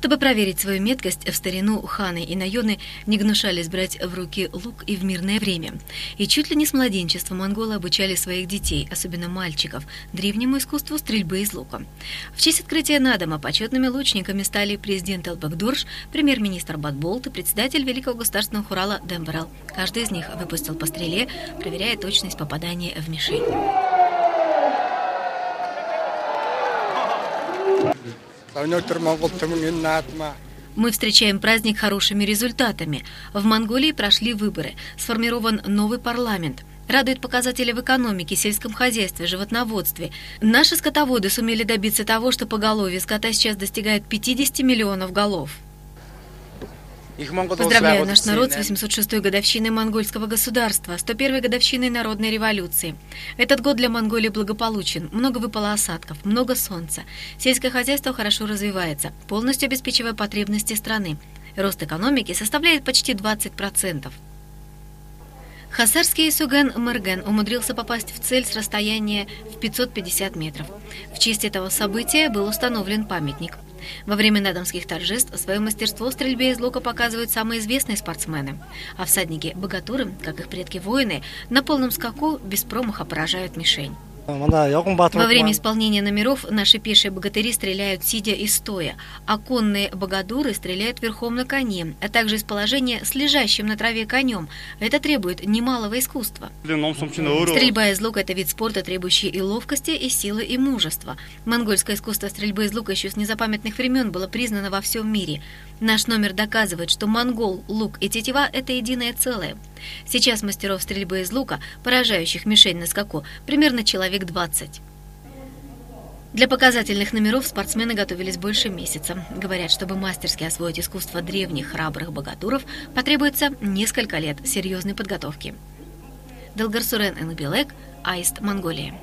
Чтобы проверить свою меткость, в старину ханы и наёны не гнушались брать в руки лук и в мирное время. И чуть ли не с младенчества монголы обучали своих детей, особенно мальчиков, древнему искусству стрельбы из лука. В честь открытия Надома почетными лучниками стали президент Элбекдурш, премьер-министр Батболт и председатель Великого государственного хурала Демберал. Каждый из них выпустил по стреле, проверяя точность попадания в мишень. Мы встречаем праздник хорошими результатами. В Монголии прошли выборы, сформирован новый парламент. Радует показатели в экономике, сельском хозяйстве, животноводстве. Наши скотоводы сумели добиться того, что поголовье скота сейчас достигает 50 миллионов голов. Поздравляю наш народ с 806-й годовщиной монгольского государства, 101-й годовщиной народной революции. Этот год для Монголии благополучен, много выпало осадков, много солнца. Сельское хозяйство хорошо развивается, полностью обеспечивая потребности страны. Рост экономики составляет почти 20%. Хасарский Суген Мерген умудрился попасть в цель с расстояния в 550 метров. В честь этого события был установлен памятник – во время надомских торжеств свое мастерство в стрельбе из лука показывают самые известные спортсмены. А всадники богатуры, как их предки-воины, на полном скаку без промаха поражают мишень. Во время исполнения номеров наши пешие богатыри стреляют сидя и стоя, а конные богатуры стреляют верхом на коне, а также из положения с лежащим на траве конем. Это требует немалого искусства. Стрельба из лука – это вид спорта, требующий и ловкости, и силы, и мужества. Монгольское искусство стрельбы из лука еще с незапамятных времен было признано во всем мире. Наш номер доказывает, что монгол, лук и тетива – это единое целое. Сейчас мастеров стрельбы из лука, поражающих мишень на скаку, примерно человек 20. Для показательных номеров спортсмены готовились больше месяца. Говорят, чтобы мастерски освоить искусство древних храбрых богатуров, потребуется несколько лет серьезной подготовки. Делгарсурен Энбилек, Аист, Монголия.